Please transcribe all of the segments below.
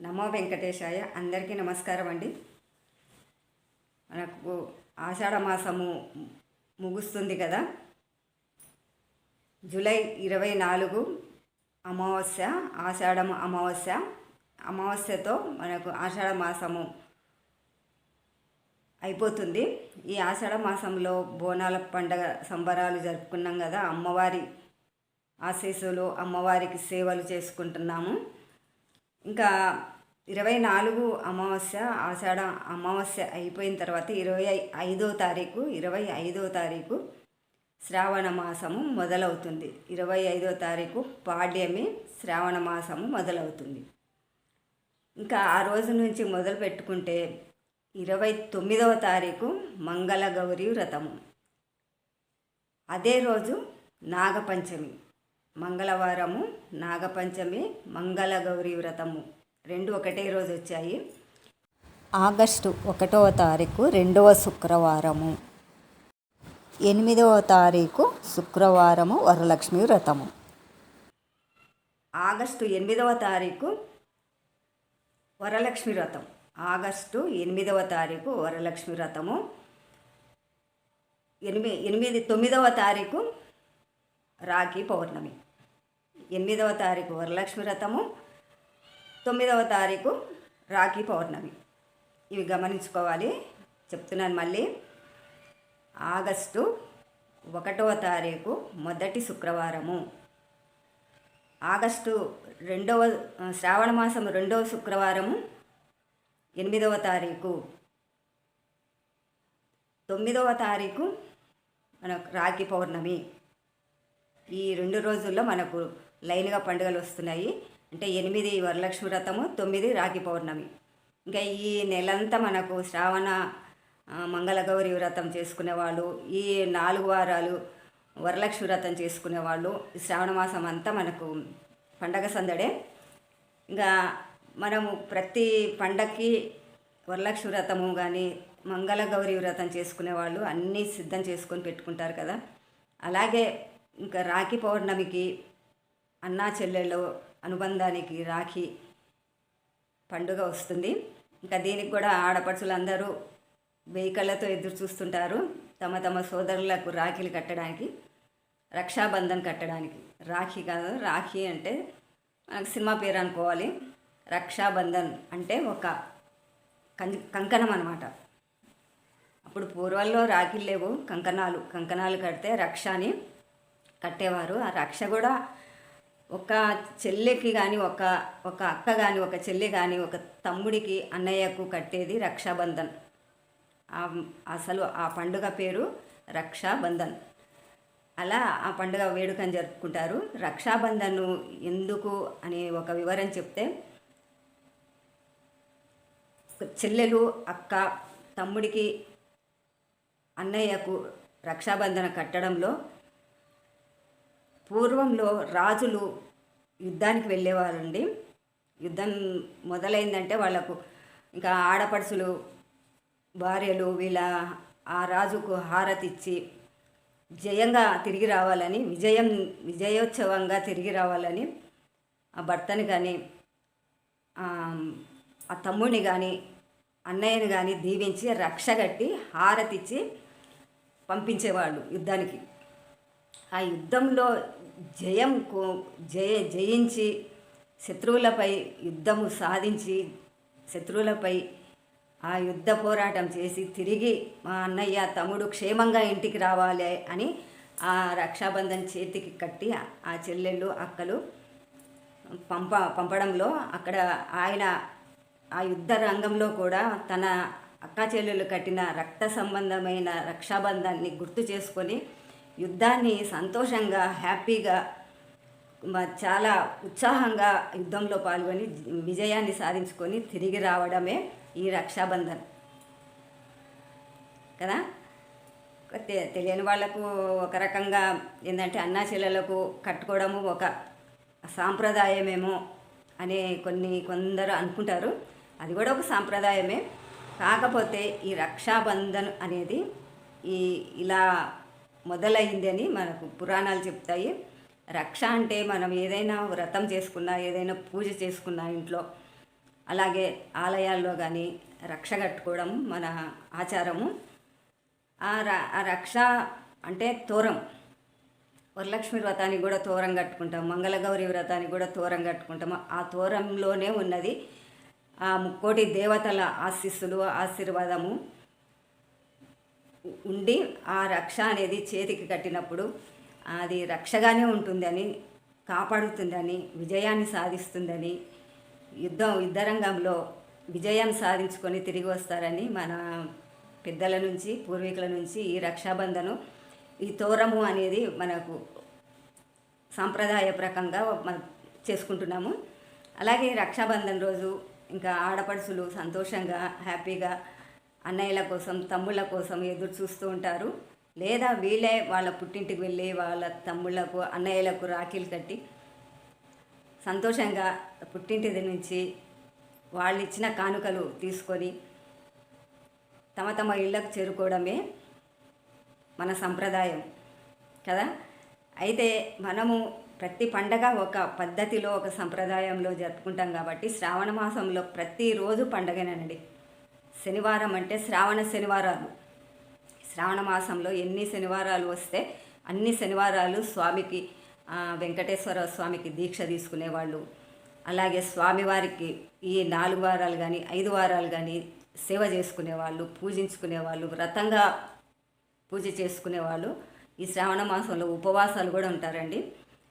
నమో వెంకటేశాయ అందరికీ నమస్కారం అండి. మనకు ఆషాఢ మాసము ముగుస్తుంది కదా. జూలై ఇరవై నాలుగు అమావాస్య ఆషాఢం అమావాస్య. అమావాస్యతో మనకు ఆషాఢ మాసము అయిపోతుంది. ఈ ఆషాఢ మాసంలో బోనాల పండగ సంబరాలు జరుపుకున్నాం కదా. అమ్మవారి ఆశీస్సులు అమ్మవారికి సేవలు చేసుకుంటున్నాము. ఇంకా ఇరవై నాలుగు అమావాస్య ఆషాఢ అమావాస్య అయిపోయిన తర్వాత ఇరవై ఐదో తారీఖు ఇరవై ఐదో తారీఖు శ్రావణ మాసము మొదలవుతుంది. ఇరవై ఐదో తారీఖు పాడ్యమి శ్రావణ మాసము మొదలవుతుంది. ఇంకా ఆ రోజు నుంచి మొదలు పెట్టుకుంటే ఇరవై తొమ్మిదవ తారీఖు మంగళ గౌరి వ్రతము. అదే రోజు నాగపంచమి. మంగళవారము నాగపంచమి మంగళగౌరి వ్రతము. రెండు ఒకటే రోజు వచ్చాయి. ఆగస్టు ఒకటవ తారీఖు రెండవ శుక్రవారము. ఎనిమిదవ తారీఖు శుక్రవారము వరలక్ష్మి వ్రతము. ఆగస్టు ఎనిమిదవ తారీఖు వరలక్ష్మి వ్రతం. ఆగస్టు ఎనిమిదవ తారీఖు వరలక్ష్మి వ్రతము. ఎనిమిది ఎనిమిది తొమ్మిదవ తారీఖు రాఖీ పౌర్ణమి. ఎనిమిదవ తారీఖు వరలక్ష్మి వ్రతము తొమ్మిదవ తారీఖు రాఖీ పౌర్ణమి. ఇవి గమనించుకోవాలి. చెప్తున్నాను మళ్ళీ. ఆగస్టు ఒకటవ తారీఖు మొదటి శుక్రవారము. ఆగస్టు రెండవ శ్రావణ మాసం రెండవ శుక్రవారము ఎనిమిదవ తారీఖు. తొమ్మిదవ తారీఖు మన రాఖీ పౌర్ణమి. ఈ రెండు రోజుల్లో మనకు లైన్గా పండుగలు వస్తున్నాయి. అంటే ఎనిమిది వరలక్ష్మి వ్రతము తొమ్మిది రాఖీ పౌర్ణమి. ఇంకా ఈ నెలంతా మనకు శ్రావణ మంగళగౌరి వ్రతం చేసుకునే వాళ్ళు ఈ నాలుగు వారాలు వరలక్ష్మి వ్రతం చేసుకునే వాళ్ళు శ్రావణ మాసం అంతా మనకు పండగ సందడే. ఇంకా మనము ప్రతి పండక్కి వరలక్ష్మి వ్రతము కానీ మంగళగౌరి వ్రతం చేసుకునే వాళ్ళు అన్నీ సిద్ధం చేసుకొని పెట్టుకుంటారు కదా. అలాగే ఇంకా రాఖీ పౌర్ణమికి అన్నా చెల్లెళ్ళు అనుబంధానికి రాఖీ పండుగ వస్తుంది. ఇంకా దీనికి కూడా ఆడపడుచులందరూ వెయ్యి ఎదురు చూస్తుంటారు. తమ తమ సోదరులకు రాఖీలు కట్టడానికి రక్షాబంధన్ కట్టడానికి. రాఖీ కాదు రాఖీ అంటే మనకు సినిమా పేరు అనుకోవాలి. రక్షాబంధన్ అంటే ఒక కం కంకణం అనమాట అప్పుడు పూర్వంలో రాఖీలు లేవు. కంకణాలు కంకణాలు కడితే రక్ష అని కట్టేవారు. ఆ రక్ష కూడా ఒక చెల్లెకి కానీ ఒక ఒక అక్క కానీ ఒక చెల్లి కానీ ఒక తమ్ముడికి అన్నయ్యకు కట్టేది రక్షాబంధన్. అసలు ఆ పండుగ పేరు రక్షాబంధన్. అలా ఆ పండుగ వేడుకని జరుపుకుంటారు. రక్షాబంధన్ ఎందుకు అని ఒక వివరం చెప్తే చెల్లెలు అక్క తమ్ముడికి అన్నయ్యకు రక్షాబంధన కట్టడంలో పూర్వంలో రాజులు యుద్ధానికి వెళ్ళేవారండి. యుద్ధం మొదలైందంటే వాళ్ళకు ఇంకా ఆడపడుచులు భార్యలు వీళ్ళ ఆ రాజుకు హారతిచ్చి జయంగా తిరిగి రావాలని విజయం విజయోత్సవంగా తిరిగి రావాలని ఆ భర్తని కానీ ఆ ఆ తమ్ముడిని కానీ అన్నయ్యని కానీ దీవించి రక్ష కట్టి హారతిచ్చి పంపించేవాళ్ళు యుద్ధానికి. ఆ యుద్ధంలో జయం కో- జయ జయించి శత్రువులపై యుద్ధము సాధించి శత్రువులపై ఆ యుద్ధ పోరాటం చేసి తిరిగి మా అన్నయ్య తమ్ముడు క్షేమంగా ఇంటికి రావాలి అని ఆ రక్షాబంధన్ చేతికి కట్టి ఆ చెల్లెళ్ళు అక్కలు పంప పంపడంలో అక్కడ ఆయన ఆ యుద్ధ రంగంలో కూడా తన అక్క చెల్లెలు కట్టిన రక్త సంబంధమైన రక్షాబంధాన్ని గుర్తు చేసుకొని యుద్ధాన్ని సంతోషంగా హ్యాపీగా చాలా ఉత్సాహంగా యుద్ధంలో పాల్గొని విజయాన్ని సాధించుకొని తిరిగి రావడమే ఈ రక్షాబంధన్. కదా? తెలియని వాళ్ళకు ఒక రకంగా ఏంటంటే అన్నా చెల్లెలకు కట్టుకోవడము ఒక సాంప్రదాయమేమో అనే కొన్ని కొందరు అనుకుంటారు. అది కూడా ఒక సాంప్రదాయమే. కాకపోతే ఈ రక్షాబంధన్ అనేది ఈ ఇలా మొదలైందని మనకు పురాణాలు చెప్తాయి. రక్ష అంటే మనం ఏదైనా వ్రతం చేసుకున్నా ఏదైనా పూజ చేసుకున్నా ఇంట్లో అలాగే ఆలయాల్లో కానీ రక్ష కట్టుకోవడం మన ఆచారము. ఆ ర- ఆ రక్ష అంటే తోరం. వరలక్ష్మి వ్రతానికి కూడా తోరం కట్టుకుంటాం మంగళగౌరి వ్రతానికి కూడా తోరం కట్టుకుంటాం. ఆ తోరంలోనే ఉన్నది ఆ ముక్కోటి దేవతల ఆశీస్సులు ఆశీర్వాదము. ఉండి ఆ రక్ష అనేది చేతికి కట్టినప్పుడు అది రక్షగానే ఉంటుందని కాపాడుతుందని విజయాన్ని సాధిస్తుందని యుద్ధం యుద్ధరంగంలో విజయం సాధించుకొని తిరిగి వస్తారని మన పెద్దల నుంచి పూర్వీకుల నుంచి ఈ రక్షాబంధనం ఈ తోరము అనేది మనకు సాంప్రదాయ ప్రకంగా మనం చేసుకుంటున్నాము. అలాగే రక్షాబంధన్ రోజు ఇంకా ఆడపడుచులు సంతోషంగా హ్యాపీగా అన్నయ్యల కోసం తమ్ముళ్ళ కోసం ఎదురు చూస్తూ ఉంటారు. లేదా వీళ్ళే వాళ్ళ పుట్టింటికి వెళ్ళి వాళ్ళ తమ్ముళ్ళకు అన్నయ్యలకు రాఖీలు కట్టి సంతోషంగా పుట్టింటి నుంచి వాళ్ళు ఇచ్చిన కానుకలు తీసుకొని తమ తమ ఇళ్ళకు చేరుకోవడమే మన సంప్రదాయం. కదా? అయితే మనము ప్రతి పండగ ఒక పద్ధతిలో ఒక సంప్రదాయంలో జరుపుకుంటాం కాబట్టి శ్రావణ మాసంలో ప్రతిరోజు పండగనండి శనివారం అంటే శ్రావణ శనివారాలు. శ్రావణ మాసంలో ఎన్ని శనివారాలు వస్తే అన్ని శనివారాలు స్వామికి వెంకటేశ్వర స్వామికి దీక్ష తీసుకునేవాళ్ళు. అలాగే స్వామివారికి ఈ నాలుగు వారాలు కానీ ఐదు వారాలు కానీ సేవ చేసుకునేవాళ్ళు పూజించుకునేవాళ్ళు వ్రతంగా పూజ చేసుకునేవాళ్ళు. ఈ శ్రావణ మాసంలో ఉపవాసాలు కూడా ఉంటారండి.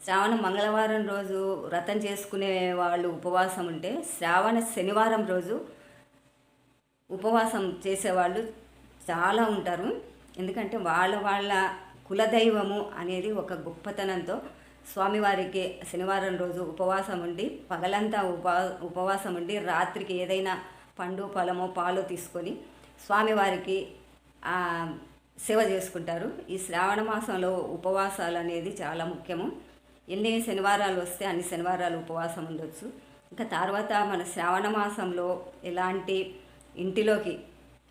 శ్రావణ మంగళవారం రోజు వ్రతం చేసుకునే వాళ్ళు ఉపవాసం ఉంటే శ్రావణ శనివారం రోజు ఉపవాసం చేసేవాళ్ళు చాలా ఉంటారు. ఎందుకంటే వాళ్ళ వాళ్ళ కులదైవము అనేది ఒక గొప్పతనంతో స్వామివారికి శనివారం రోజు ఉపవాసం ఉండి పగలంతా ఉపా ఉపవాసం ఉండి రాత్రికి ఏదైనా పండు ఫలమో పాలు తీసుకొని స్వామివారికి సేవ చేసుకుంటారు. ఈ శ్రావణ మాసంలో ఉపవాసాలు అనేది చాలా ముఖ్యము. ఎన్ని శనివారాలు వస్తే అన్ని శనివారాలు ఉపవాసం ఉండొచ్చు. ఇంకా తర్వాత మన శ్రావణ మాసంలో ఎలాంటి ఇంటిలోకి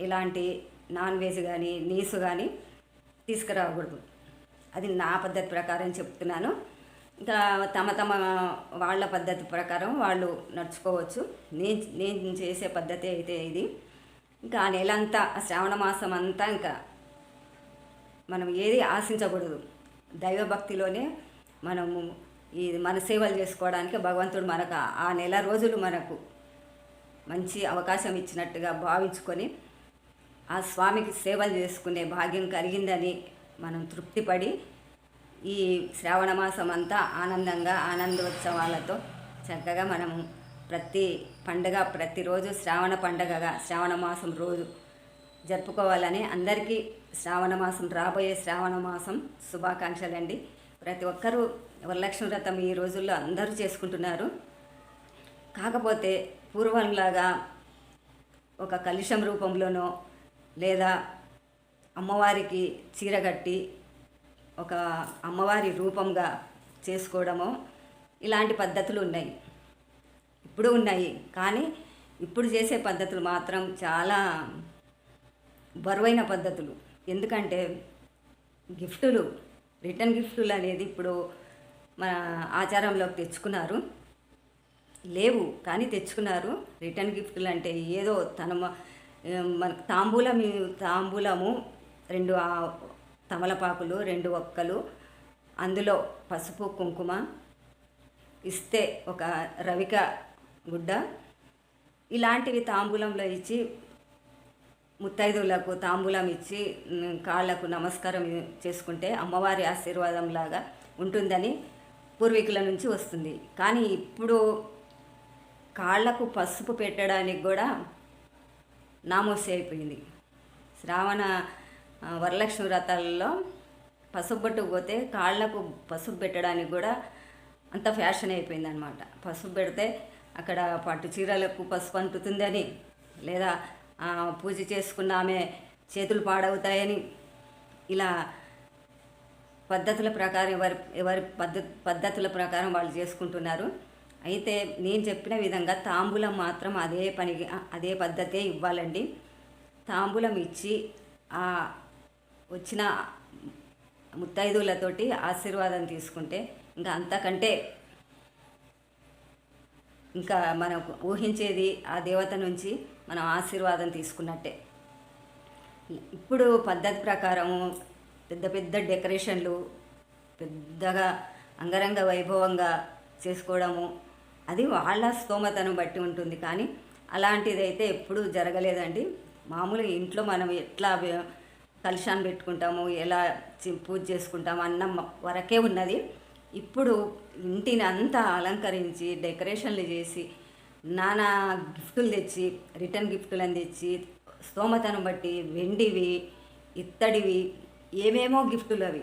ఎలాంటి నాన్ వెజ్ కానీ నీసు కానీ తీసుకురాకూడదు. అది నా పద్ధతి ప్రకారం చెప్తున్నాను. ఇంకా తమ తమ వాళ్ళ పద్ధతి ప్రకారం వాళ్ళు నడుచుకోవచ్చు. నేను నేను చేసే పద్ధతి అయితే ఇది. ఇంకా ఆ నెలంతా శ్రావణ మాసం అంతా ఇంకా మనం ఏది ఆశించకూడదు. దైవభక్తిలోనే మనము ఈ మన సేవలు చేసుకోవడానికి భగవంతుడు మనకు ఆ నెల రోజులు మనకు మంచి అవకాశం ఇచ్చినట్టుగా భావించుకొని ఆ స్వామికి సేవలు చేసుకునే భాగ్యం కలిగిందని మనం తృప్తిపడి ఈ శ్రావణ మాసం అంతా ఆనందంగా ఆనందోత్సవాలతో చక్కగా మనము ప్రతి పండగ ప్రతిరోజు శ్రావణ పండగగా శ్రావణ మాసం రోజు జరుపుకోవాలని అందరికీ శ్రావణ మాసం రాబోయే శ్రావణ మాసం శుభాకాంక్షలండి. ప్రతి ఒక్కరూ వరలక్ష్మి వ్రతం ఈ రోజుల్లో అందరూ చేసుకుంటున్నారు. కాకపోతే పూర్వంలాగా ఒక కలుషం రూపంలోనో లేదా అమ్మవారికి చీర కట్టి ఒక అమ్మవారి రూపంగా చేసుకోవడమో ఇలాంటి పద్ధతులు ఉన్నాయి. ఇప్పుడు ఉన్నాయి. కానీ ఇప్పుడు చేసే పద్ధతులు మాత్రం చాలా బరువైన పద్ధతులు. ఎందుకంటే గిఫ్టులు రిటర్న్ గిఫ్టులు అనేది ఇప్పుడు మన ఆచారంలోకి తెచ్చుకున్నారు. లేవు కానీ తెచ్చుకున్నారు. రిటర్న్ గిఫ్ట్లు అంటే ఏదో తన మన తాంబూలం తాంబూలము రెండు తమలపాకులు రెండు ఒక్కలు అందులో పసుపు కుంకుమ ఇస్తే ఒక రవిక గుడ్డ ఇలాంటివి తాంబూలంలో ఇచ్చి ముత్తైదువులకు తాంబూలం ఇచ్చి కాళ్ళకు నమస్కారం చేసుకుంటే అమ్మవారి ఆశీర్వాదం లాగా ఉంటుందని పూర్వీకుల నుంచి వస్తుంది. కానీ ఇప్పుడు కాళ్ళకు పసుపు పెట్టడానికి కూడా నామోసి అయిపోయింది శ్రావణ వరలక్ష్మి వ్రతాలలో పసుపు బొట్టు పోతే కాళ్ళకు పసుపు పెట్టడానికి కూడా అంత ఫ్యాషన్ అయిపోయింది అనమాట పసుపు పెడితే అక్కడ పట్టు చీరలకు పసుపు అంటుతుందని లేదా పూజ చేసుకున్న ఆమె చేతులు పాడవుతాయని ఇలా పద్ధతుల ప్రకారం ఎవరి ఎవరి పద్ధతి పద్ధతుల ప్రకారం వాళ్ళు చేసుకుంటున్నారు. అయితే నేను చెప్పిన విధంగా తాంబూలం మాత్రం అదే పని అదే పద్ధతే ఇవ్వాలండి. తాంబూలం ఇచ్చి ఆ వచ్చిన ముత్తైదులతోటి ఆశీర్వాదం తీసుకుంటే ఇంకా అంతకంటే ఇంకా మనకు ఊహించేది ఆ దేవత నుంచి మనం ఆశీర్వాదం తీసుకున్నట్టే. ఇప్పుడు పద్ధతి ప్రకారము పెద్ద పెద్ద డెకరేషన్లు పెద్దగా అంగరంగ వైభవంగా చేసుకోవడము అది వాళ్ళ స్తోమతను బట్టి ఉంటుంది. కానీ అలాంటిదైతే ఎప్పుడూ జరగలేదండి. మామూలుగా ఇంట్లో మనం ఎట్లా కలుషాన్ని పెట్టుకుంటాము ఎలా పూజ చేసుకుంటాము అన్న వరకే ఉన్నది. ఇప్పుడు ఇంటిని అంతా అలంకరించి డెకరేషన్లు చేసి నానా గిఫ్టులు తెచ్చి రిటర్న్ గిఫ్టులు అని తెచ్చి స్తోమతను బట్టి వెండివి ఇత్తడివి ఏమేమో గిఫ్టులు అవి.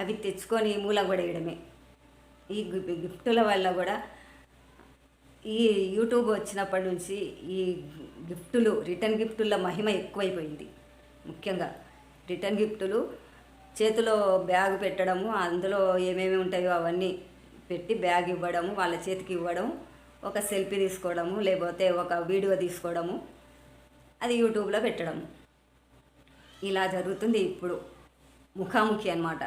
అవి తెచ్చుకొని మూల పడేయడమే ఈ గిఫ్టుల వల్ల కూడా ఈ యూట్యూబ్ వచ్చినప్పటి నుంచి ఈ గిఫ్టులు రిటర్న్ గిఫ్టుల మహిమ ఎక్కువైపోయింది. ముఖ్యంగా రిటర్న్ గిఫ్టులు చేతిలో బ్యాగ్ పెట్టడము అందులో ఏమేమి ఉంటాయో అవన్నీ పెట్టి బ్యాగ్ ఇవ్వడము వాళ్ళ చేతికి ఇవ్వడం ఒక సెల్ఫీ తీసుకోవడము లేకపోతే ఒక వీడియో తీసుకోవడము అది యూట్యూబ్లో పెట్టడము. ఇలా జరుగుతుంది ఇప్పుడు ముఖాముఖి అనమాట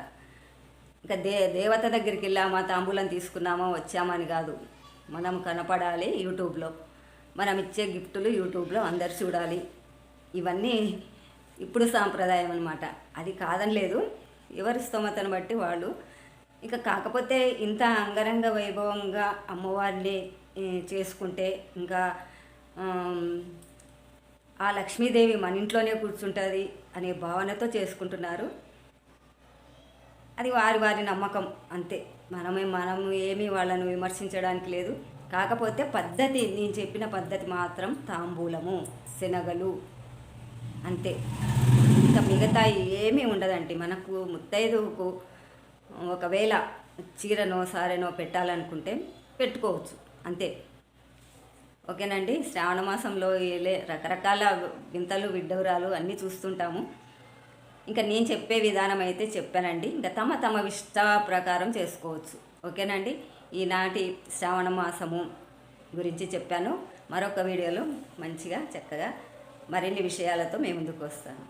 ఇంకా దే దేవత దగ్గరికి వెళ్ళామా తాంబూలం తీసుకున్నామా వచ్చామని కాదు. మనం కనపడాలి యూట్యూబ్లో. మనం ఇచ్చే గిఫ్టులు యూట్యూబ్లో అందరు చూడాలి. ఇవన్నీ ఇప్పుడు సాంప్రదాయం అనమాట అది కాదని లేదు. ఎవరి స్తోమతను బట్టి వాళ్ళు. ఇక కాకపోతే ఇంత అంగరంగ వైభవంగా అమ్మవారిని చేసుకుంటే ఇంకా ఆ లక్ష్మీదేవి మన ఇంట్లోనే కూర్చుంటుంది అనే భావనతో చేసుకుంటున్నారు. అది వారి వారి నమ్మకం అంతే. మనమే మనం ఏమీ వాళ్ళను విమర్శించడానికి లేదు. కాకపోతే పద్ధతి నేను చెప్పిన పద్ధతి మాత్రం తాంబూలము శనగలు అంతే. ఇంకా మిగతా ఏమీ ఉండదండి. మనకు ముత్తైదువుకు ఒకవేళ చీరనో సారెనో పెట్టాలనుకుంటే పెట్టుకోవచ్చు. అంతే. ఓకేనండి? శ్రావణ మాసంలో రకరకాల వింతలు విడ్డూరాలు అన్నీ చూస్తుంటాము. ఇంకా నేను చెప్పే విధానం అయితే చెప్పానండి. ఇంకా తమ తమ ఇష్ట ప్రకారం చేసుకోవచ్చు ఓకేనండి ఈనాటి శ్రావణ మాసము గురించి చెప్పాను. మరొక వీడియోలో మంచిగా చక్కగా మరిన్ని విషయాలతో మేము ముందుకు వస్తాను